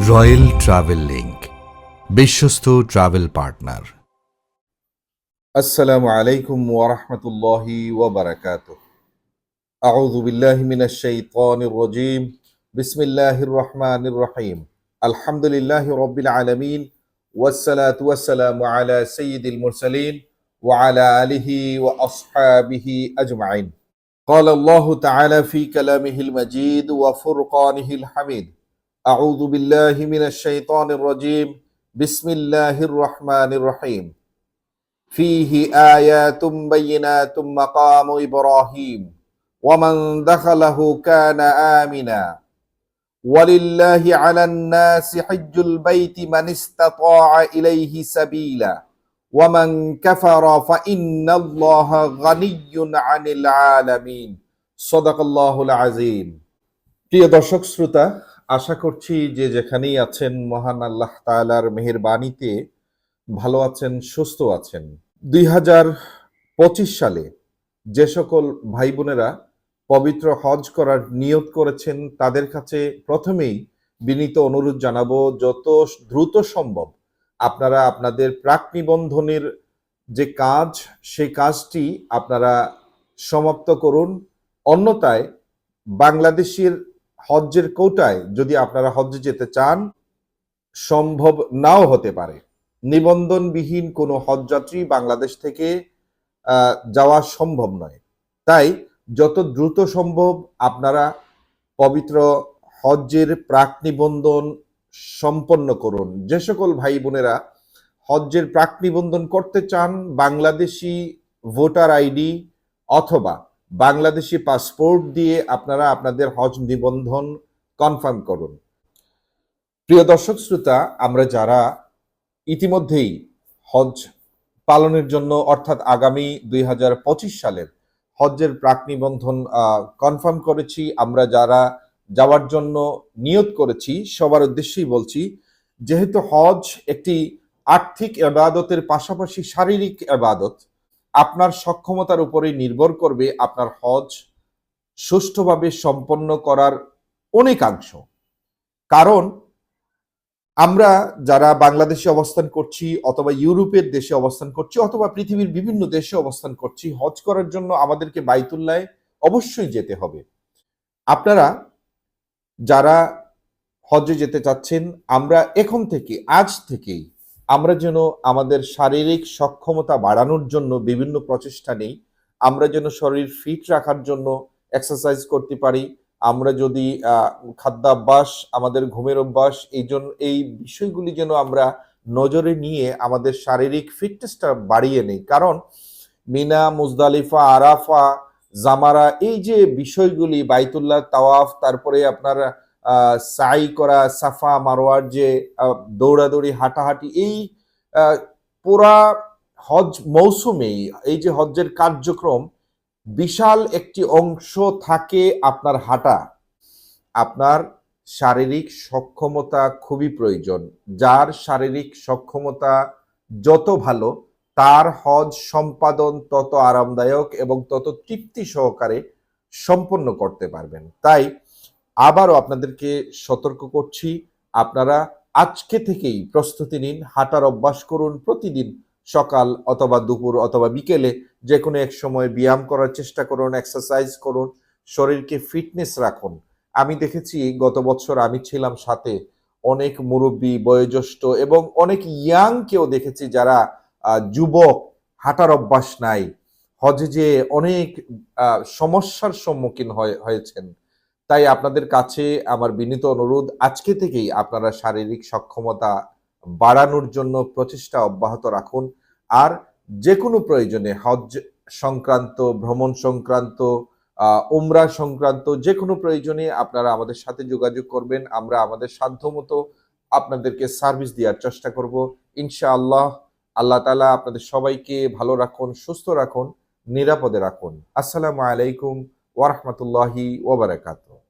Royal Travel Link বিশ্বস্ত travel partner السلام عليكم ورحمة الله وبركاته. أعوذ بالله من الشيطان الرجيم. بسم الله الرحمن الرحيم. الحمد لله رب العالمين والصلاة والسلام على سيد المرسلين وعلى آله وأصحابه أجمعين. قال الله تعالى في كلامه المجيد وفرقانه الحميد. أعوذ بالله من الشيطان الرجيم. بسم الله الرحمن الرحيم. فيه آيات بينات مقام إبراهيم ومن دخله كان آمنا ولله على الناس حج البيت من استطاع إليه سبيلا ومن كفر فإن الله غني عن العالمين صدق الله العظيم প্রিয় দর্শক শ্রোতা আশা করছি যে যেখানেই আছেন, মহান আল্লাহ তাআলার মেহেরবানিতে ভালো আছেন, সুস্থ আছেন। দুই হাজার পঁচিশ সালে যে সকল ভাই বোনেরা পবিত্র হজ করার নিয়ত করেছেন, তাদের কাছে প্রথমেই বিনীত অনুরোধ জানাব, যত দ্রুত সম্ভব আপনারা আপনাদের প্রাক নিবন্ধনের যে কাজ, সেই কাজটি আপনারা সমাপ্ত করুন। অন্যথায় বাংলাদেশের হজ্জের কোটায় যদি আপনারা হজ্জে যেতে চান, সম্ভব নাও হতে পারে। নিবন্ধনবিহীন কোনো হজযাত্রী বাংলাদেশ থেকে যাওয়া সম্ভব নয়। তাই যত দ্রুত সম্ভব আপনারা পবিত্র হজ্জের প্রাক নিবন্ধন সম্পন্ন করুন। যে সকল ভাই বোনেরা হজ্জের প্রাক নিবন্ধন করতে চান, বাংলাদেশি ভোটার আইডি অথবা বাংলাদেশি পাসপোর্ট দিয়ে আপনারা আপনাদের হজ নিবন্ধন কনফার্ম করুন। প্রিয় দর্শক শ্রোতা, আমরা যারা ইতিমধ্যেই হজ পালনের জন্য, অর্থাৎ আগামী দুই হাজার পঁচিশ সালের হজ্জের প্রাক নিবন্ধন কনফার্ম করেছি, আমরা যারা যাওয়ার জন্য নিয়ত করেছি, সবার উদ্দেশ্যেই বলছি, যেহেতু হজ একটি আর্থিক এবাদতের পাশাপাশি শারীরিক এবাদত আপনার সক্ষমতার উপরেই নির্ভর করবে আপনার হজ সুষ্ঠুভাবে সম্পন্ন করার অনেকাংশ। কারণ আমরা যারা বাংলাদেশে অবস্থান করছি অথবা ইউরোপের দেশে অবস্থান করছি অথবা পৃথিবীর বিভিন্ন দেশে অবস্থান করছি, হজ করার জন্য আমাদেরকে বাইতুল্লায় অবশ্যই যেতে হবে। আপনারা যারা হজে যেতে চাচ্ছেন, আমরা এখন থেকে, আজ থেকেই আমরা যেন আমাদের শারীরিক সক্ষমতা বাড়ানোর জন্য বিভিন্ন প্রচেষ্টা নেই, আমরা যেন শরীর ফিট রাখার জন্য এক্সারসাইজ করতে পারি, আমরা যদি খাদ্যাভ্যাস, আমাদের ঘুমের অভ্যাস, এই জন্য এই বিষয়গুলি যেন আমরা নজরে নিয়ে আমাদের শারীরিক ফিটনেসটা বাড়িয়ে নেই। কারণ মিনা, মুজদালিফা, আরাফা, জামারা, এই যে বিষয়গুলি, বাইতুল্লাহ, তাওয়াফ, তারপরে আপনার সাই করা, সাফা মারোয়ার যে দৌড়াদৌড়ি, হাঁটাহাঁটি, এই পুরা হজ মৌসুমেই এই যে হজ্জের কার্যক্রম বিশাল একটি অংশ থাকে আপনার হাঁটা। আপনার শারীরিক সক্ষমতা খুবই প্রয়োজন। যার শারীরিক সক্ষমতা যত ভালো, তার হজ সম্পাদন তত আরামদায়ক এবং তত তৃপ্তি সহকারে সম্পন্ন করতে পারবেন। তাই আবারও আপনাদেরকে সতর্ক করছি, আপনারা আজকে থেকেই প্রস্তুতি নিন, হাঁটার অভ্যাস করুন, প্রতিদিন সকাল অথবা দুপুর অথবা বিকেলে যে কোনো এক সময় ব্যায়াম করার চেষ্টা করুন এক্সারসাইজ করুন, শরীরকে ফিটনেস রাখুন। আমি দেখেছি গত বছর আমি ছিলাম সাথে অনেক মুরব্বী, বয়োজ্যেষ্ঠ এবং অনেক ইয়াং কেও দেখেছি যারা যুবক হাঁটার অভ্যাস নাই, হজে যে অনেক সমস্যার সম্মুখীন হয়ে- হয়েছেন। তাই আপনাদের কাছে আমার বিনীত অনুরোধ, আজকে থেকেই আপনারা শারীরিক সক্ষমতা বাড়ানোর জন্য প্রচেষ্টা অব্যাহত রাখুন। আর যে কোনো প্রয়োজনে হজ সংক্রান্ত, ভ্রমণ সংক্রান্ত উমরা সংক্রান্ত যে কোনো প্রয়োজনে আপনারা আমাদের সাথে যোগাযোগ করবেন। আমরা আমাদের সাধ্যমতো আপনাদেরকে সার্ভিস দেওয়ার চেষ্টা করব। ইনশাআল্লাহ আল্লাহ তালা আপনাদের সবাইকে ভালো রাখুন, সুস্থ রাখুন, নিরাপদে রাখুন। আসসালামু আলাইকুম ওরহমতুল্লাহি ওবরাকাতুহ